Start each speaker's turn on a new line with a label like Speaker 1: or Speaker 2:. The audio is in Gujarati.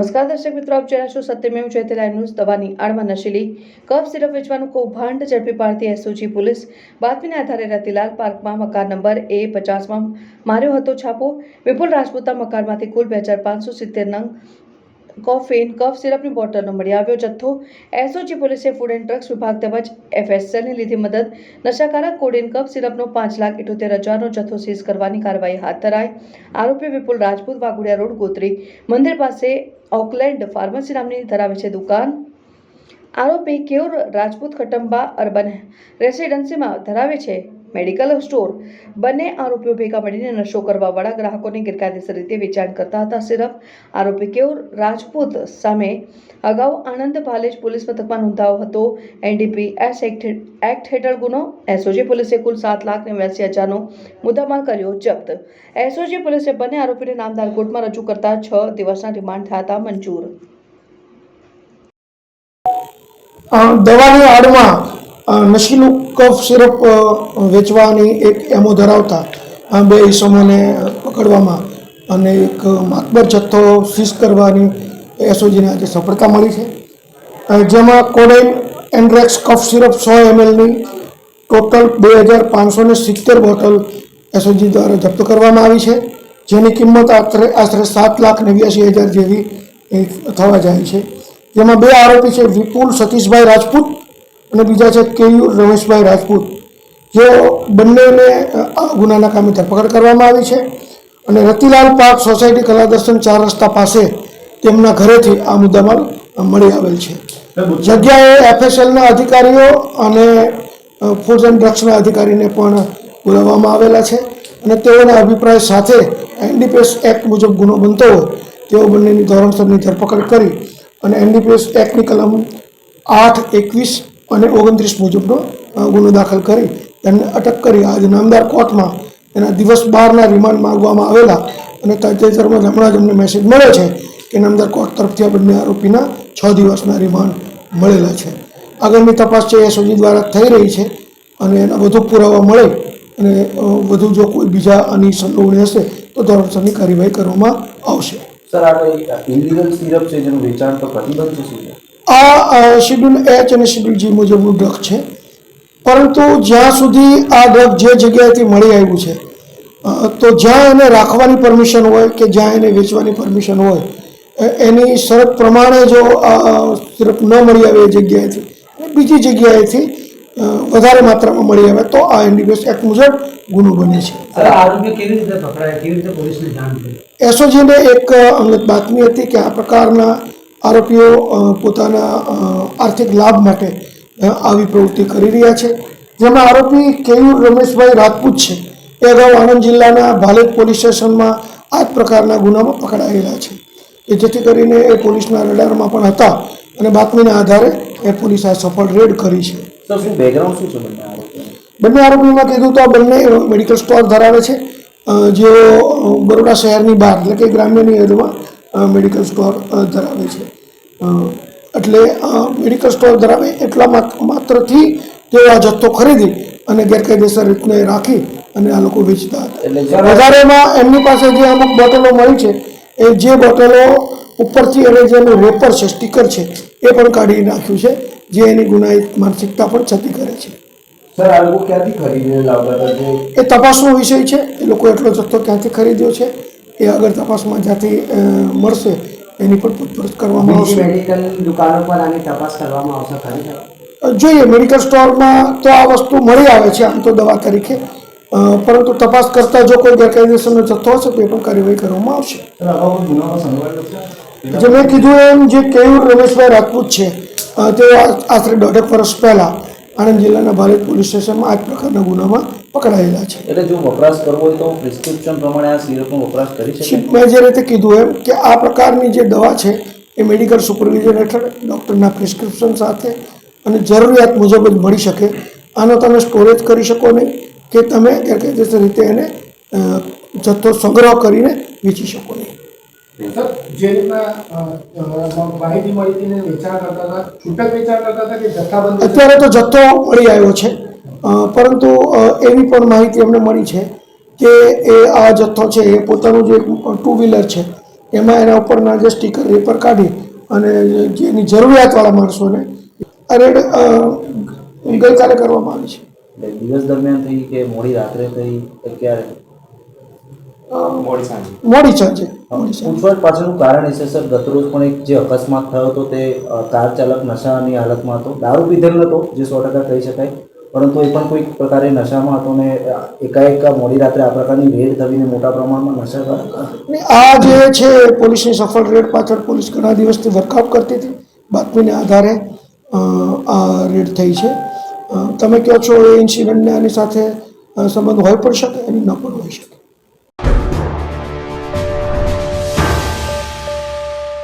Speaker 1: નમસ્કાર દર્શક મિત્રો, આપ રહ્યા છો સત્યમેવ જયતે ન્યૂઝ, દવાની આડમાં નશીલી, કફ સિરપ વેચવાનું કૌભાંડ ઝડપી પાડતી એસઓજી પોલીસ બાતમીના આધારે રતિલાલ પાર્કમાં મકાન નંબર એ પચાસમાં માર્યો હતો છાપો. વિપુલ રાજપૂતના મકાનમાંથી કુલ બે હજાર પાંચસો સિત્તેર નંગ કોફીન કફ સિરપની બોટલનો મળી આવ્યો જથ્થો એસઓજી પોલીસે ફૂડ એન્ડ ડ્રગ્સ વિભાગ તેમજ એફએસએલની લીધી મદદ નશાકારક કોડિન કફ સિરપનો પાંચ લાખ ઇઠોતેર હજારનો જથ્થો સીઝ કરવાની કાર્યવાહી હાથ ધરાઈ આરોપી વિપુલ રાજપૂત વાઘોડિયા રોડ ગોત્રી મંદિર પાસે ઓકલેન્ડ ફાર્મસી નામની ધરાવે છે દુકાન આરોપી કેયુર રાજપૂત કટંબા અર્બન રેસિડેન્સીમાં ધરાવે છે મેડિકલ સ્ટોર. બંને આરોપીઓ ભેગા મળીને નશો કરવાવાળા ગ્રાહકોને ગેરકાયદેસર રીતે વેચાણ કરતા હતા. સિરપ આરોપી કેયુર રાજપૂત સામે અગાઉ આણંદ ભાલેજ પોલીસ મથકમાં નોંધાયો હતો. એનડીપીએસ એક્ટ હેઠળ ગુનો એસઓજી પોલીસે કુલ સાત લાખ નેવ્યાસી હજારનો મુદ્દામાલ કર્યો જપ્ત. એસઓજી પોલીસે બંને આરોપીને નામદાર કોર્ટમાં રજૂ કરતા છ દિવસના રિમાન્ડ થયા હતા મંજૂર.
Speaker 2: દવાની આડમાં નશીલું કફ સિરપ વેચવાની એક એમો ધરાવતા બે ઈસમોને પકડવામાં અને એક માતબર જથ્થો સીઝ કરવાની એસઓજીને આજે સફળતા મળી છે. જેમાં કોડેન એન્ડ્રેક્સ કફ સિરપ સો એમએલની ટોટલ બે હજાર પાંચસો ને સિત્તેર બોટલ એસઓજી દ્વારા જપ્ત કરવામાં આવી છે, જેની કિંમત આશરે આશરે સાત લાખ નેવ્યાસી હજાર જેવી થવા જાય છે. જેમાં બે આરોપી છે વિપુલ સતીશભાઈ રાજપૂત અને બીજા છે કેયુર રમેશભાઈ રાજપૂત. જેઓ બંનેને આ ગુનાના કામે ધરપકડ કરવામાં આવી છે અને રતિલાલ પાર્ક સોસાયટી કલા દર્શન ચાર રસ્તા પાસે તેમના ઘરેથી આ મુદ્દામાલ મળી આવેલ છે. જગ્યાએ એફએસએલના અધિકારીઓ અને ફૂડ એન્ડ ડ્રગ્સના અધિકારીને પણ બોલાવવામાં આવેલા છે અને તેઓના અભિપ્રાય સાથે એનડીપીએસ એક્ટ મુજબ ગુનો બનતો હોય તેઓ બંનેની ધોરણસરની ધરપકડ કરી અને એનડીપીએસ એક્ટની કલમ આઠ એકવીસ અને ઓગણત્રીસ મુજબનો ગુનો દાખલ કરી તેમને અટક કરી. આજે નામદાર કોર્ટમાં એના દિવસ બારના રિમાન્ડ માંગવામાં આવેલા અને તાજેતરમાં હમણાં જ અમને મેસેજ મળ્યો છે કે નામદાર કોર્ટ તરફથી આ બંને આરોપીના છ દિવસના રિમાન્ડ મળેલા છે. આગળની તપાસ છે એ સોજી દ્વારા થઈ રહી છે અને એના વધુ પુરાવા મળે અને વધુ જો કોઈ બીજા આની સંડોવણી હશે તો ધોરણસરની કાર્યવાહી કરવામાં આવશે.
Speaker 3: સર, આ ઇલીગલ સિરપ છે જેનું વેચાણ તો પ્રતિબંધ છે?
Speaker 2: આ શેડ્યુલ એચ અને શેડ્યુલ જી મુજબનું ડ્રગ છે. પરંતુ જ્યાં સુધી આ ડ્રગ જે જગ્યાએથી મળી આવ્યું છે તો જ્યાં એને રાખવાની પરમિશન હોય કે જ્યાં એને વેચવાની પરમિશન હોય એની શરત પ્રમાણે જો આ સિરપ ન મળી આવે એ જગ્યાએથી બીજી જગ્યાએથી વધારે માત્રામાં મળી આવે તો આ એનડીપીએસ એક્ટ મુજબ ગુનો બને છે. એસઓજીને એક અંગત બાતમી હતી કે આ પ્રકારના આરોપીઓ પોતાના આર્થિક લાભ માટે આવી પ્રવૃત્તિ કરી રહ્યા છે. જેમાં આરોપી કેયુર રમેશભાઈ રાજપૂત છે. એ અગાઉ આણંદ જિલ્લાના ભાલેક પોલીસ સ્ટેશનમાં આ જ પ્રકારના ગુનામાં પકડાયેલા છે. કે જેથી કરીને એ પોલીસના રડારમાં પણ હતા અને બાતમીના આધારે એ પોલીસ આ સફળ રેડ કરી છે.
Speaker 3: બંને
Speaker 2: આરોપીઓમાં આરોપીમાં કીધું તો આ બંને મેડિકલ સ્ટોર ધરાવે છે. જેઓ બરોડા શહેરની બહાર એટલે કે ગ્રામ્યની હદમાં મેડિકલ સ્ટોર ધરાવે છે. એટલે મેડિકલ સ્ટોર ધરાવે એટલા માત- માત્રથી તેઓ આ જથ્થો ખરીદી અને ગેરકાયદેસર રીતને રાખી અને આ લોકો વેચતા હતા. વધારેમાં એમની પાસે જે અમુક બોટલો મળી છે એ જે બોટલો ઉપરથી એને જેનું વેપર છે સ્ટીકર છે એ પણ કાઢી નાખ્યું છે જે એની ગુનાહિત માનસિકતા પણ છતી કરે છે.
Speaker 3: જે
Speaker 2: એ તપાસનો વિષય છે. એ લોકો એટલો જથ્થો ક્યાંથી ખરીદ્યો છે? એ આગળ તપાસમાં જ્યાંથી મળશે એની પણ પૂછપરછ કરવામાં આવશે.
Speaker 4: મેડિકલ દુકાનો પર આની તપાસ કરવામાં આવશે ખરી
Speaker 2: જોઈએ મેડિકલ સ્ટોરમાં તો આ વસ્તુ મળી આવે છે આમ તો દવા તરીકે. પરંતુ તપાસ કરતાં જો કોઈ ગેરકાયદેસરનો જથ્થો હશે તો એ પણ કાર્યવાહી કરવામાં આવશે. જે મેં કીધું એમ જે કેયુર રમેશભાઈ રાજપૂત છે તે તેઓ આશરે દોઢેક વર્ષ પહેલાં આણંદ જિલ્લાના ભારત પોલીસ સ્ટેશનમાં આ જ પ્રકારના ગુનામાં પકડાયેલા છે.
Speaker 3: એટલે જો વપરાશ કરવો હોય તો પ્રિસ્ક્રિપ્શન પ્રમાણે આ સિરપનો વપરાશ કરી શકાય.
Speaker 2: શીપ મેં જે રીતે કીધું એમ કે આ પ્રકારની જે દવા છે એ મેડિકલ સુપરવિઝન હેઠળ ડૉક્ટરના પ્રિસ્ક્રિપ્શન સાથે અને જરૂરિયાત મુજબ જ મળી શકે. આનો તમે સ્ટોરેજ કરી શકો નહીં કે તમે ગેરકાયદેસર રીતે એને જથ્થો સંગ્રહ કરીને વેચી શકો નહીં.
Speaker 5: જે રીતના માહિતી મળી હતી વેચાણ કરતા હતા છૂટક વેચાણ કરતા હતા કે જથ્થાબંધ
Speaker 2: અત્યારે તો જથ્થો મળી આવ્યો છે. પરંતુ એવી પણ માહિતી અમને મળી છે કે એ આ જથ્થો છે એ પોતાનું જે ટુ વ્હીલર છે એમાં એના ઉપરના જે સ્ટીકર રેપર કાઢી અને જેની જરૂરિયાતવાળા માણસોને આ રેડ ગઈકાલે કરવામાં આવી છે.
Speaker 3: દિવસ દરમિયાન થઈ કે મોડી રાત્રે થઈ કે ક્યારે
Speaker 2: મોડી સાંજે. મોડી સાંજે
Speaker 3: પૂછવાછ પાછળનું કારણ એ છે સર ગતરોજ પણ એક જે અકસ્માત થયો હતો તે કાર ચાલક નશાની હાલતમાં હતો. દારૂ પીધેલ નહોતો જે સો ટકા કહી શકાય. પરંતુ એ પણ કોઈક પ્રકારે નશામાં હતો ને એકાએક મોડી રાત્રે આ પ્રકારની રેડ થવીને મોટા પ્રમાણમાં નશા
Speaker 2: આ જે છે, પોલીસની સફળ રેડ પાછળ પોલીસ ઘણા દિવસથી વર્કઆઉટ કરતી હતી. બાતમીને આધારે આ રેડ થઈ છે. તમે કહો છો એ ઇન્સિડન્ટને આની સાથે સંબંધ હોઈ પણ શકે, એની ન પણ હોઈ શકે.